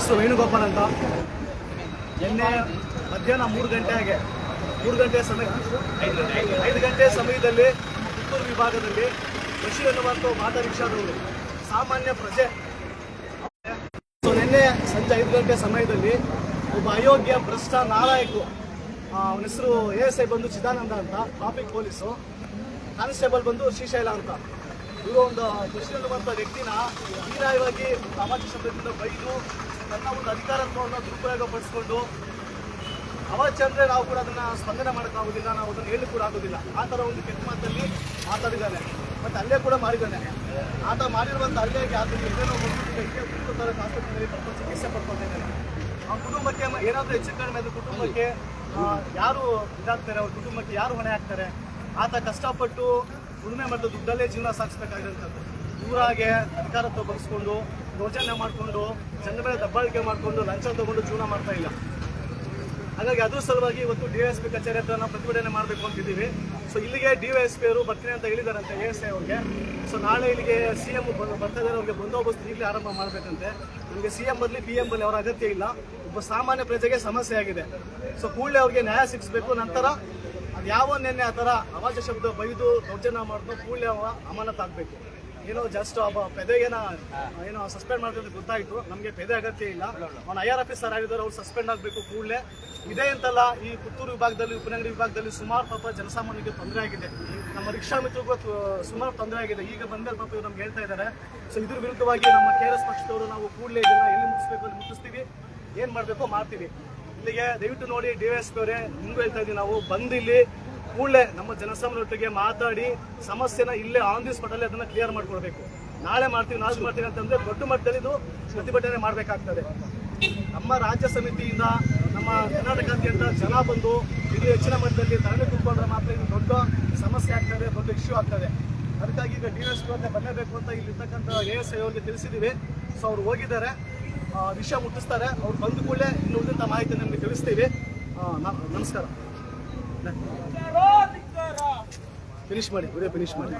ಹೆಸರು ವೇಣುಗೋಪಾಲ್ ಅಂತ. ನಿನ್ನೆ ಮಧ್ಯಾಹ್ನ ಮೂರು ಗಂಟೆಗೆ ಮೂರು ಗಂಟೆ ಸಮಯ, ಐದು ಗಂಟೆ ಸಮಯದಲ್ಲಿ ಪುತ್ತೂರು ವಿಭಾಗದಲ್ಲಿ ಕೃಷಿ ಎನ್ನುವಂಥ ಮಾತಾ ರಿಕ್ಷಾದವರು ಸಾಮಾನ್ಯ ಪ್ರಜೆ. ಸೊ ನಿನ್ನೆ ಸಂಜೆ ಐದು ಗಂಟೆ ಸಮಯದಲ್ಲಿ ಒಬ್ಬ ಅಯೋಗ್ಯ ಭ್ರಷ್ಟ ನಾಲಾಯಕು ಅವನ ಹೆಸರು ಎ ಎಸ್ ಐ ಬಂದು ಚಿದಾನಂದ ಅಂತ ಟ್ರಾಫಿಕ್ ಪೊಲೀಸು, ಕಾನ್ಸ್ಟೇಬಲ್ ಬಂದು ಶ್ರೀಶೈಲ ಅಂತ. ಇವರು ಒಂದು ಕೃಷಿ ಎನ್ನುವಂಥ ವ್ಯಕ್ತಿನ ಹೀರಾಯವಾಗಿ ಸಾಮಾಜಿಕ ಶಬ್ದದಿಂದ ಬೈದು ತನ್ನ ಒಂದು ಅಧಿಕಾರತ್ವವನ್ನು ದುರುಪಯೋಗ ಪಡಿಸ್ಕೊಂಡು ಅವಚಂದ್ರೆ ನಾವು ಕೂಡ ಅದನ್ನ ಸ್ಪಂದನೆ ಮಾಡೋಕ್ಕಾಗೋದಿಲ್ಲ ನಾವು ಅದನ್ನು ಹೇಳಿ ಕೂಡ ಆಗೋದಿಲ್ಲ. ಆ ಥರ ಒಂದು ಕೆಟ್ಟ ಮಾತಲ್ಲಿ ಮಾತಾಡಿದ್ದಾನೆ. ಮತ್ತೆ ಅಲ್ಲೇ ಕೂಡ ಮಾಡಿದ್ದಾನೆ. ಆತ ಮಾಡಿರುವಂಥ ಹಳ್ಳಿಯಾಗಿ ಆತನಿಗೆ ಏನೇನೋ ಹೀಗೆ ಕುಟುಂಬದ ಆಸ್ಪತ್ರೆಯಲ್ಲಿ ಕರ್ಕೊಂಡು ಚಿಕಿತ್ಸೆ ಪಡ್ಕೊಳ್ತಾ ಇದ್ದಾನೆ ಆ ಕುಟುಂಬಕ್ಕೆ ಏನಾದರೂ ಹೆಚ್ಚು ಕಡಿಮೆ ಆದ್ರೆ ಕುಟುಂಬಕ್ಕೆ ಯಾರು ಇದಾಗ್ತಾರೆ? ಅವ್ರ ಕುಟುಂಬಕ್ಕೆ ಯಾರು ಹೊಣೆ ಆಗ್ತಾರೆ? ಆತ ಕಷ್ಟಪಟ್ಟು ಉಳುಮೆ ಮಾಡಿದ ದುಡ್ಡಲ್ಲೇ ಜೀವನ ಸಾಗಿಸ್ಬೇಕಾಗಿರೋಂಥದ್ದು ಊರಾಗೆ ಅಧಿಕಾರತ್ವ ಬಗ್ಸ್ಕೊಂಡು ದೌರ್ಜನ್ಯ ಮಾಡಿಕೊಂಡು ಜನ ಮೇಲೆ ದಬ್ಬಾಳಿಕೆ ಮಾಡಿಕೊಂಡು, ಲಂಚ ತಗೊಂಡು ಜೀವನ ಮಾಡ್ತಾ ಇಲ್ಲ. ಹಾಗಾಗಿ ಅದ್ರ ಸಲುವಾಗಿ ಇವತ್ತು ಡಿ ಎಸ್ ಪಿ ಕಚೇರಿ ಹತ್ರ ನಾವು ಪ್ರತಿಭಟನೆ ಮಾಡಬೇಕು ಅಂತಿದ್ದೀವಿ. ಸೊ ಇಲ್ಲಿಗೆ ಡಿ ಎಸ್ ಪಿ ಅವರು ಬರ್ತೀನಿ ಅಂತ ಹೇಳಿದಾರಂತೆ ಎ ಎಸ್ ಐ ಅವ್ರಿಗೆ. ಸೊ ನಾಳೆ ಇಲ್ಲಿಗೆ ಸಿ ಎಂ ಬರ್ತಾ ಇದ್ದಾರೆ ಅವ್ರಿಗೆ ಬಂದೋಬಸ್ತ್ ಈಗಲೇ ಆರಂಭ ಮಾಡಬೇಕಂತೆ. ನಮಗೆ ಸಿ ಎಂ ಬರಲಿ ಪಿ ಎಂ ಬರಲಿ ಅವರ ಅಗತ್ಯ ಇಲ್ಲ. ಒಬ್ಬ ಸಾಮಾನ್ಯ ಪ್ರಜೆಗೆ ಸಮಸ್ಯೆ ಆಗಿದೆ. ಸೊ ಕೂಡಲೇ ಅವ್ರಿಗೆ ನ್ಯಾಯ ಸಿಗಿಸ್ಬೇಕು ನಂತರ ಅದು ಯಾವ ನೆನ್ನೆ ಆ ಥರ ಅವಾಜ ಶಬ್ದ ಬೈದು ದೌರ್ಜನ್ಯ ಮಾಡಿದ್ರು ಕೂಡಲೇ ಅವ ಅಮಾನತಾಗಬೇಕು. ಏನೋ ಜಸ್ಟ್ ಒಬ್ಬ ಪೆದೆಗೇನ ಏನೋ ಸಸ್ಪೆಂಡ್ ಮಾಡ್ತಿದ್ದು ಗೊತ್ತಾಯಿತು. ನಮಗೆ ಪೆದೆ ಅಗತ್ಯ ಇಲ್ಲ. ಅವ್ನು ಐ ಆರ್ ಆಫೀಸರ್ ಆಗಿದ್ದಾರೆ, ಅವ್ರು ಸಸ್ಪೆಂಡ್ ಆಗಬೇಕು ಕೂಡಲೇ. ಇದೇ ಅಂತಲ್ಲ, ಈ ಪುತ್ತೂರು ವಿಭಾಗದಲ್ಲಿ ಉಪನಗರ ವಿಭಾಗದಲ್ಲಿ ಸುಮಾರು ಪಾಪ ಜನಸಾಮಾನ್ಯರಿಗೆ ತೊಂದರೆ ಆಗಿದೆ. ನಮ್ಮ ರಿಕ್ಷಾ ಮಿತ್ರಗೂ ಸುಮಾರು ತೊಂದರೆ ಆಗಿದೆ. ಈಗ ಬಂದಲ್ಲಿ ಪಾಪ ಇವ್ರು ನಮ್ಗೆ ಹೇಳ್ತಾ ಇದ್ದಾರೆ ಸೊ ಇದ್ರ ವಿರುದ್ಧವಾಗಿ ನಮ್ಮ ಕೆ ಆರ್ ಎಸ್ ಪಕ್ಷದವರು ನಾವು ಕೂಡಲೇ ಇದನ್ನ ಎಲ್ಲಿ ಮುಗಿಸ್ಬೇಕು ಅಲ್ಲಿ ಮುಟ್ಟಿಸ್ತೀವಿ ಏನು ಮಾಡಬೇಕೋ ಮಾಡ್ತೀವಿ. ಇಲ್ಲಿಗೆ ದಯವಿಟ್ಟು ನೋಡಿ ಡಿ ವೈ ಎಸ್ ಪಿ ಅವರೇ, ನಿಮ್ಗೂ ಹೇಳ್ತಾ ಇದ್ದೀವಿ ನಾವು, ಬಂದಿಲ್ಲಿ ಕೂಡಲೇ ನಮ್ಮ ಜನಸಾಮಾನ್ಯರೊಟ್ಟಿಗೆ ಮಾತಾಡಿ ಸಮಸ್ಯೆನ ಇಲ್ಲೇ ಆನ್ ದಿ ಸ್ಪಾಟಲ್ಲಿ ಅದನ್ನ ಕ್ಲಿಯರ್ ಮಾಡ್ಕೊಳ್ಬೇಕು ನಾಳೆ ಮಾಡ್ತೀವಿ ನಾಳೆ ಮಾಡ್ತೀವಿ ಅಂತಂದ್ರೆ ದೊಡ್ಡ ಮಟ್ಟದಲ್ಲಿ ಇದು ಪ್ರತಿಭಟನೆ ಮಾಡಬೇಕಾಗ್ತದೆ. ನಮ್ಮ ರಾಜ್ಯ ಸಮಿತಿಯಿಂದ ನಮ್ಮ ಕರ್ನಾಟಕಾದ್ಯಂತ ಜನ ಬಂದು ಇದು ಹೆಚ್ಚಿನ ಮಟ್ಟದಲ್ಲಿ ತರಲೆ ತುಂಬಿಕೊಂಡ್ರೆ ಮಾತ್ರ ಇದು ದೊಡ್ಡ ಸಮಸ್ಯೆ ಆಗ್ತದೆ, ದೊಡ್ಡ ಇಶ್ಯೂ ಆಗ್ತದೆ. ಅದಕ್ಕಾಗಿ ಈಗ ಡಿ ಎಸ್ ಪಿ ಬರಲೇಬೇಕು ಅಂತ ಇಲ್ಲಿರ್ತಕ್ಕಂಥ ಎ ಎಸ್ ಐ ಅವ್ರಿಗೆ ತಿಳಿಸಿದ್ದೀವಿ ಸೊ ಅವ್ರು ಹೋಗಿದ್ದಾರೆ ವಿಷಯ ಮುಟ್ಟಿಸ್ತಾರೆ. ಅವ್ರು ಬಂದ ಕೂಡಲೇ ಇನ್ನು ಉಳಿದಂಥ ಮಾಹಿತಿ ನಮಗೆ ತಿಳಿಸ್ತೀವಿ. ನಮಸ್ಕಾರ. ಫಿನಿಶ್ ಮಾಡಿ ವಿಡಿಯೋ ಫಿನಿಶ್ ಮಾಡಿ.